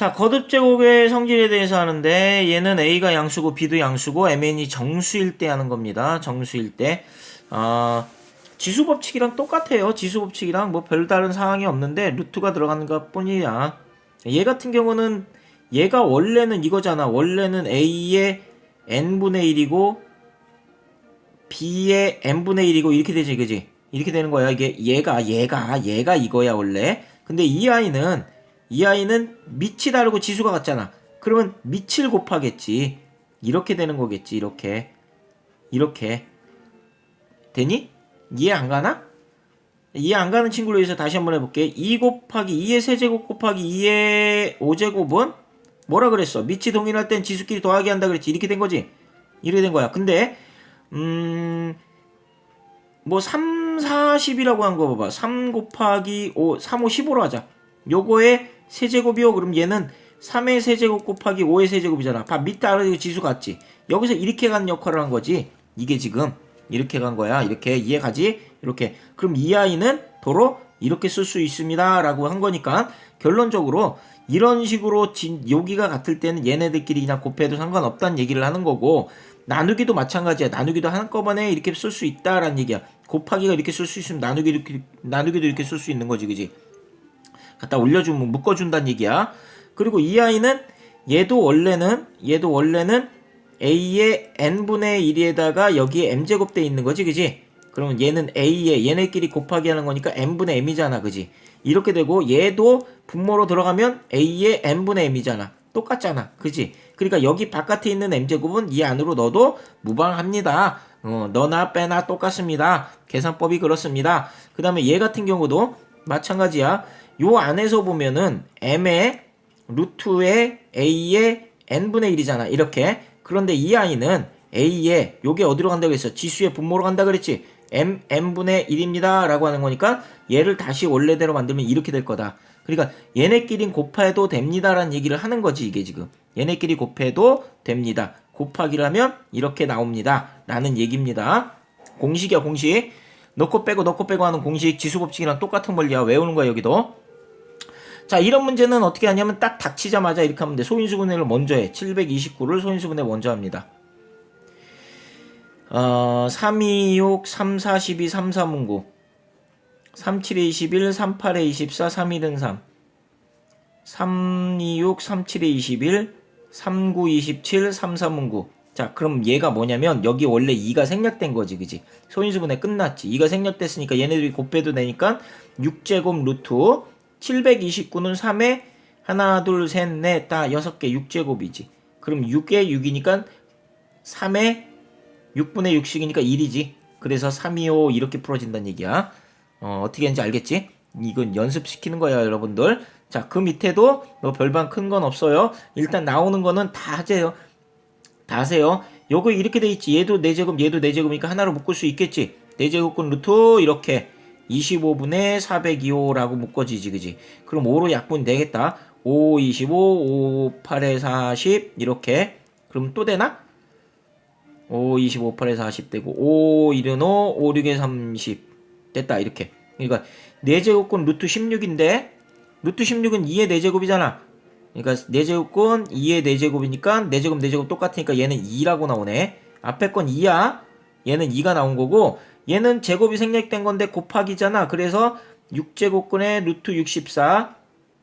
자, 거듭 제곱의 성질에 대해서 하는데 얘는 A가 양수고 B도 양수고 MN이 정수일 때 하는 겁니다. 정수일 때. 아, 지수 법칙이랑 똑같아요. 지수 법칙이랑 뭐 별다른 사항이 없는데 루트가 들어가는 것 뿐이야. 얘 같은 경우는 얘가 원래는 이거잖아. 원래는 A의 n분의 1이고 B의 n분의 1이고 이렇게 되지, 그지? 이렇게 되는 거야. 이게 얘가 얘가 얘가 이거야 원래. 근데 이 아이는 이 아이는 밑이 다르고 지수가 같잖아. 그러면 밑을 곱하겠지. 이렇게 되는 거겠지. 이렇게 이렇게 되니? 이해 안 가나? 이해 안 가는 친구를 위해서 다시 한번 해볼게. 2 곱하기 2의 세제곱 곱하기 2의 5제곱은 뭐라 그랬어? 밑이 동일할 땐 지수끼리 더하기 한다 그랬지. 이렇게 된 거지. 이렇게 된 거야. 근데 음. 뭐 3, 40이라고 한 거 봐봐. 3 곱하기 5, 3, 5, 15로 하자. 요거의 세제곱이요. 그럼 얘는 3의 세제곱 곱하기 5의 세제곱이잖아. 봐, 밑에 아래 지수 같지? 여기서 이렇게 가는 역할을 한 거지. 이게 지금 이렇게 간 거야. 이렇게 이해 가지? 이렇게. 그럼 이 아이는 도로 이렇게 쓸 수 있습니다. 라고 한 거니까 결론적으로 이런 식으로 진, 여기가 같을 때는 얘네들끼리 그냥 곱해도 상관없다는 얘기를 하는 거고 나누기도 마찬가지야. 나누기도 한꺼번에 이렇게 쓸 수 있다라는 얘기야. 곱하기가 이렇게 쓸 수 있으면 나누기 이렇게, 나누기도 이렇게 쓸 수 있는 거지, 그지? 갖다 올려주면 묶어준다는 얘기야. 그리고 이 아이는 얘도 원래는 얘도 원래는 a의 n분의 1에다가 여기에 m제곱 돼 있는 거지, 그지? 그러면 얘는 a에 얘네끼리 곱하기 하는 거니까 n분의 m이잖아, 그지? 이렇게 되고 얘도 분모로 들어가면 a의 n분의 m이잖아. 똑같잖아, 그지? 그러니까 여기 바깥에 있는 m제곱은 이 안으로 넣어도 무방합니다. 어, 너나 빼나 똑같습니다. 계산법이 그렇습니다. 그 다음에 얘 같은 경우도 마찬가지야. 요 안에서 보면은 m의 루트의 a의 n분의 1이잖아. 이렇게. 그런데 이 아이는 a의 요게 어디로 간다고 했어? 지수의 분모로 간다 그랬지. m n분의 1입니다. 라고 하는 거니까 얘를 다시 원래대로 만들면 이렇게 될 거다. 그러니까 얘네끼리 곱해도 됩니다라는 얘기를 하는 거지 이게 지금. 얘네끼리 곱해도 됩니다. 곱하기를 하면 이렇게 나옵니다. 라는 얘기입니다. 공식이야 공식. 넣고 빼고 넣고 빼고 하는 공식 지수 법칙이랑 똑같은 원리야. 외우는 거야 여기도. 자 이런 문제는 어떻게 하냐면 딱 닥치자마자 이렇게 하면 돼. 소인수분해를 먼저 해. 729를 소인수분해 먼저 합니다. 어, 3, 2, 6, 3, 4, 12, 3, 4, 문 9. 3, 7에 21, 3, 8에 24, 3, 2등 3. 3, 2, 6, 3, 7에 21, 3, 9, 27, 3, 3은 9. 자, 그럼 얘가 뭐냐면 여기 원래 2가 생략된 거지, 그지? 소인수분해 끝났지. 2가 생략됐으니까 얘네들이 곱해도 되니까 6제곱 루트 729는 3에 하나, 둘, 셋, 넷, 다 6개 6제곱이지. 그럼 6에 6이니까 3에 6분의 6씩이니까 1이지. 그래서 3, 2, 5 이렇게 풀어진다는 얘기야. 어, 어떻게 하는지 알겠지? 이건 연습시키는 거야, 여러분들. 자, 그 밑에도 뭐 별반 큰 건 없어요. 일단 나오는 거는 다 하세요. 다 하세요. 요거 이렇게 돼 있지. 얘도 4제곱, 얘도 4제곱이니까 하나로 묶을 수 있겠지. 4제곱근 루트 이렇게 25분의 402호라고 묶어지지, 그지? 그럼 5로 약분 되겠다. 5, 25, 5, 8에 40 이렇게. 그럼 또 되나? 5, 25, 8에 40 되고 5, 1은 5, 5, 6에 30 됐다 이렇게. 그러니까 4제곱근 루트 16인데 루트 16은 2의 4제곱이잖아. 그러니까 4제곱근 2의 4제곱이니까 4제곱 4제곱 똑같으니까 얘는 2라고 나오네. 앞에 건 2야. 얘는 2가 나온 거고 얘는 제곱이 생략된 건데 곱하기잖아. 그래서 6제곱근의 루트 64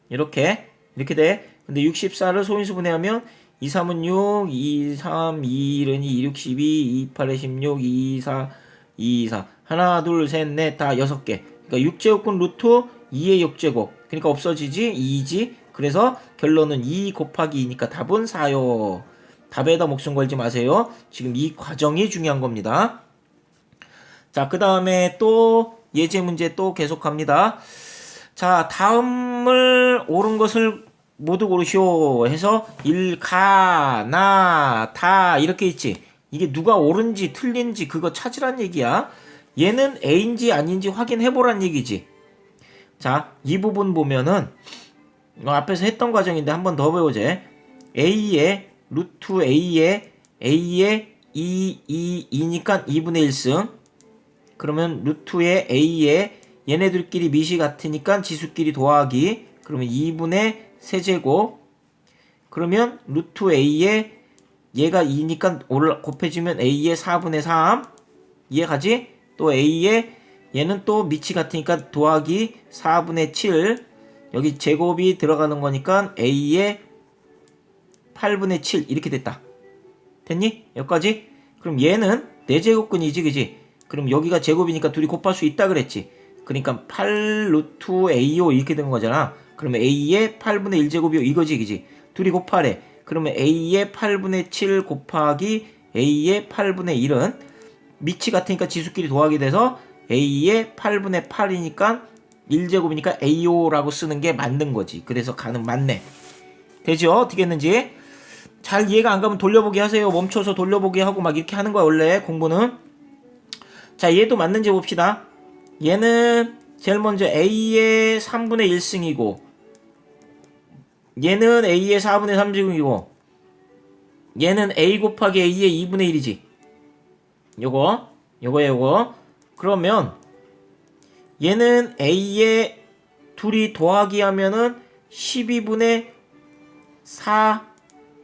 이렇게 이렇게 돼. 근데 64를 소인수 분해하면 2, 3은 6, 2, 3, 2, 1은 2, 6, 12, 2, 8에 16, 2, 4, 2, 4. 하나, 둘, 셋, 넷, 다 6개. 그러니까 6제곱근 루트 2의 6제곱. 그러니까 없어지지 2지. 그래서 결론은 2 곱하기 2니까 답은 4요. 답에다 목숨 걸지 마세요. 지금 이 과정이 중요한 겁니다. 자, 그 다음에 또 예제 문제 또 계속합니다. 자, 다음을 옳은 것을 모두 고르시오 해서 일, 가, 나, 다 이렇게 있지. 이게 누가 옳은지 틀린지 그거 찾으란 얘기야. 얘는 A인지 아닌지 확인해보란 얘기지. 자, 이 부분 보면은 어, 앞에서 했던 과정인데 한 번 더 배우자. A의 루트 A의 A의 2, 2, 2니까 2분의 1승. 그러면 루트의 A의 얘네들끼리 미시 같으니까 지수끼리 더하기. 그러면 2분의 세제곱 그러면 루트 a에 얘가 2니까 올라 곱해주면 a의 4분의 3 이해가지? 또 a에 얘는 또 밑이 같으니까 더하기 4분의 7 여기 제곱이 들어가는 거니까 a의 8분의 7 이렇게 됐다 됐니? 여기까지? 그럼 얘는 4제곱근이지 그지? 그럼 여기가 제곱이니까 둘이 곱할 수 있다 그랬지 그러니까 8 루트 AO 이렇게 된 거잖아 그러면 A의 8분의 1제곱이요 이거지 그지? 둘이 곱하래 그러면 A의 8분의 7 곱하기 A의 8분의 1은 밑이 같으니까 지수끼리 더하게 돼서 A의 8분의 8이니까 1제곱이니까 AO라고 쓰는 게 맞는 거지 그래서 가는 맞네 되죠? 어떻게 했는지 잘 이해가 안 가면 돌려보기 하세요. 멈춰서 돌려보기 하고 막 이렇게 하는 거야, 원래 공부는. 자, 얘도 맞는지 봅시다. 얘는 제일 먼저 A의 3분의 1승이고, 얘는 A의 4분의 3승이고, 얘는 A 곱하기 A의 2분의 1이지. 요거, 요거, 요거. 그러면, 얘는 A의 둘이 더하기 하면은 12분의 4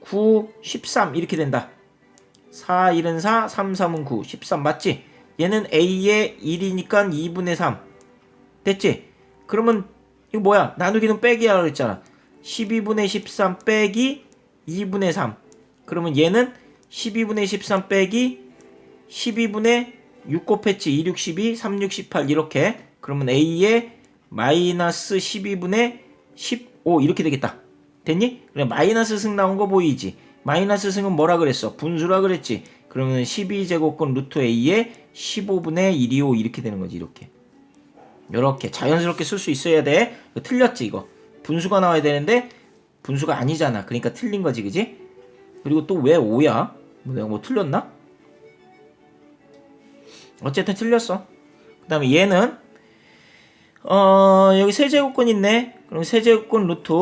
9, 13 이렇게 된다. 4, 1은 4, 3, 3은 9, 13 맞지? 얘는 A의 1이니까 2분의 3 됐지? 그러면 이거 뭐야? 나누기는 빼기야 그랬잖아. 12분의 13 빼기 2분의 3 그러면 얘는 12분의 13 빼기 12분의 6 곱했지 2, 6, 12, 3, 6, 18 이렇게 그러면 A의 마이너스 12분의 15 이렇게 되겠다. 됐니? 그래 마이너스 승 나온 거 보이지? 마이너스 승은 뭐라 그랬어? 분수라 그랬지? 그러면 12제곱권 루트 a의 15분의 1이오 이렇게 되는 거지 이렇게 이렇게 자연스럽게 쓸 수 있어야 돼 이거 틀렸지 이거 분수가 나와야 되는데 분수가 아니잖아 그러니까 틀린 거지 그지? 그리고 또 왜 5야? 뭐 내가 뭐 틀렸나? 어쨌든 틀렸어 그 다음에 얘는 어 여기 세제곱권 있네 그럼 세제곱권 루트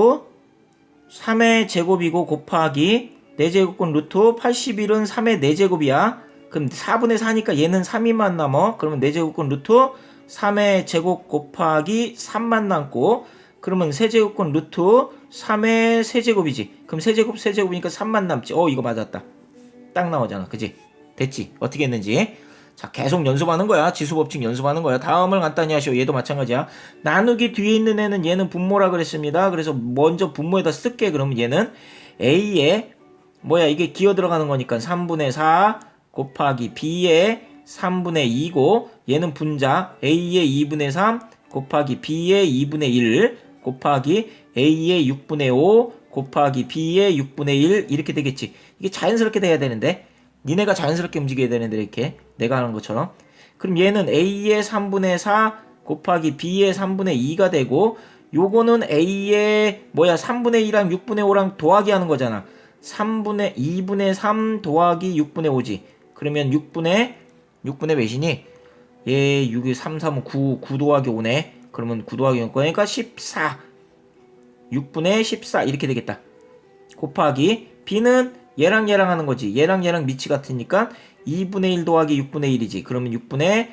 3의 제곱이고 곱하기 4제곱권 루트 81은 3의 4제곱이야. 그럼 4분의 4니까 얘는 3이만 남어. 그러면 4제곱권 루트 3의 제곱 곱하기 3만 남고 그러면 세제곱권 루트 3의 세제곱이지. 그럼 세제곱 세제곱이니까 3만 남지. 어 이거 맞았다. 딱 나오잖아. 그지? 됐지? 어떻게 했는지. 자, 계속 연습하는 거야. 지수법칙 연습하는 거야. 다음을 간단히 하시오. 얘도 마찬가지야. 나누기 뒤에 있는 애는 얘는 분모라 그랬습니다. 그래서 먼저 분모에다 쓸게. 그러면 얘는 A에 뭐야 이게 기어 들어가는 거니까 3분의 4 곱하기 B의 3분의 2고 얘는 분자 A의 2분의 3 곱하기 B의 2분의 1 곱하기 A의 6분의 5 곱하기 B의 6분의 1 이렇게 되겠지. 이게 자연스럽게 돼야 되는데 니네가 자연스럽게 움직여야 되는데 이렇게 내가 하는 것처럼. 그럼 얘는 a의 3분의 4 곱하기 b의 3분의 2가 되고 요거는 a의 뭐야 3분의 2랑 6분의 5랑 더하기 하는 거잖아. 3분의 2분의 3 더하기 6분의 5지 그러면 6분의 6분의 몇이니 얘 6이 3, 3은 9, 9 더하기 5네 그러면 9 더하기 6 그러니까 14 6분의 14 이렇게 되겠다 곱하기 b는 얘랑 얘랑 하는 거지. 얘랑 얘랑 밑이 같으니까 2분의 1 더하기 6분의 1이지. 그러면 6분의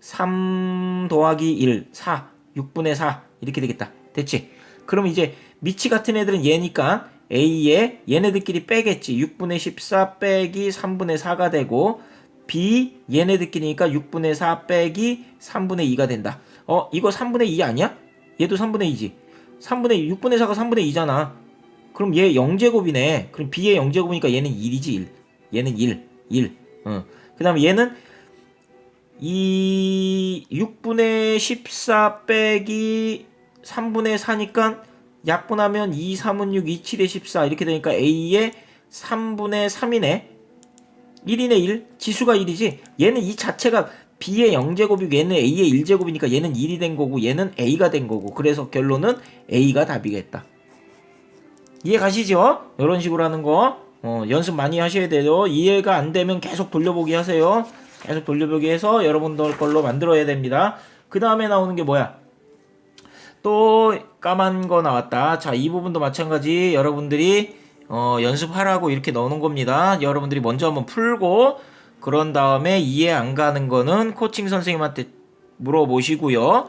3 더하기 1, 4, 6분의 4 이렇게 되겠다. 됐지? 그럼 이제 밑이 같은 애들은 얘니까 A에 얘네들끼리 빼겠지. 6분의 14 빼기 3분의 4가 되고 B 얘네들끼리니까 6분의 4 빼기 3분의 2가 된다. 어 이거 3분의 2 아니야? 얘도 3분의 2지. 3분의 2, 6분의 4가 3분의 2잖아. 그럼 얘 0제곱이네. 그럼 b의 0제곱이니까 얘는 1이지 1. 얘는 1. 1. 어. 그 다음에 얘는 이 6분의 14 빼기 3분의 4니까 약분하면 2, 3은 6, 2, 7에 14 이렇게 되니까 a의 3분의 3이네. 1이네 1. 지수가 1이지. 얘는 이 자체가 b의 0제곱이고 얘는 a의 1제곱이니까 얘는 1이 된 거고 얘는 a가 된 거고 그래서 결론은 a가 답이겠다. 이해 가시죠? 이런 식으로 하는 거 어, 연습 많이 하셔야 돼요. 이해가 안 되면 계속 돌려보기 하세요. 계속 돌려보기 해서 여러분들 걸로 만들어야 됩니다. 그 다음에 나오는 게 뭐야? 또 까만 거 나왔다. 자, 이 부분도 마찬가지 여러분들이 어, 연습하라고 이렇게 넣는 겁니다. 여러분들이 먼저 한번 풀고 그런 다음에 이해 안 가는 거는 코칭 선생님한테 물어보시고요.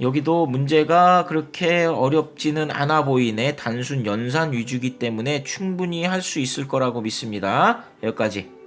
여기도 문제가 그렇게 어렵지는 않아 보이네. 단순 연산 위주기 때문에 충분히 할 수 있을 거라고 믿습니다. 여기까지.